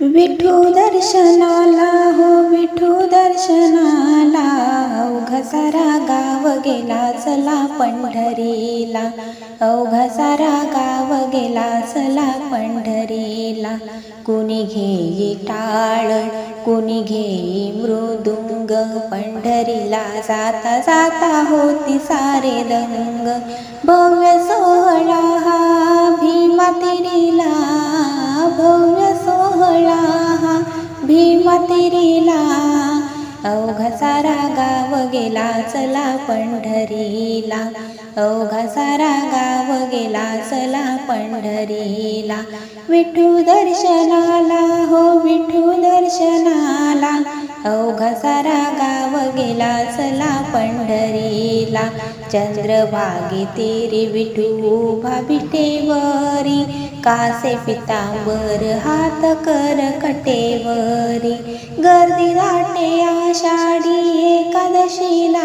विठू दर्शनाला हो विठू दर्शनाला. अवघसारा गाव गेला चला पंढरीला. अवघसारा गाव गेला चला पंढरीला. कुणी घेई टाळ कुणी घेई मृदुंग. पंढरीला जाता जाता होती सारे दंग. भव्य भीमा तिरीला अवघा गाव गेला चला पंढरीला. अवघा सारा गाव गेला चला पंढरीला. विठू दर्शनाला हो विठू दर्शना अवघा सारा गाव गेला चला पंढरीला. चंद्रभागी तेरी विठू उभा कासे पितांबर हात कर कटेवरी. गर्दी दाटे आषाढी एकादशीला.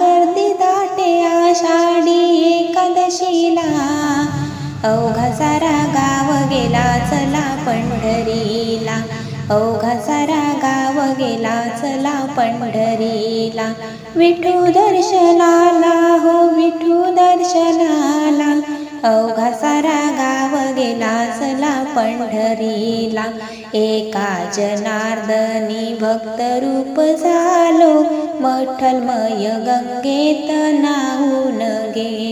गर्दी दाटे आषाढी एकादशीला. अवघा सारा गाव गेला चला पंढरी अवघा सारा गाव गेला चला पंढरीला. विठू दर्शनाला हो विठू दर्शनाला. अवघा सारा गाव गेला चला पंढरीला. एका जनार्दनी भक्त रूप झालो. मठलमय गंगेत नाहून गेलो.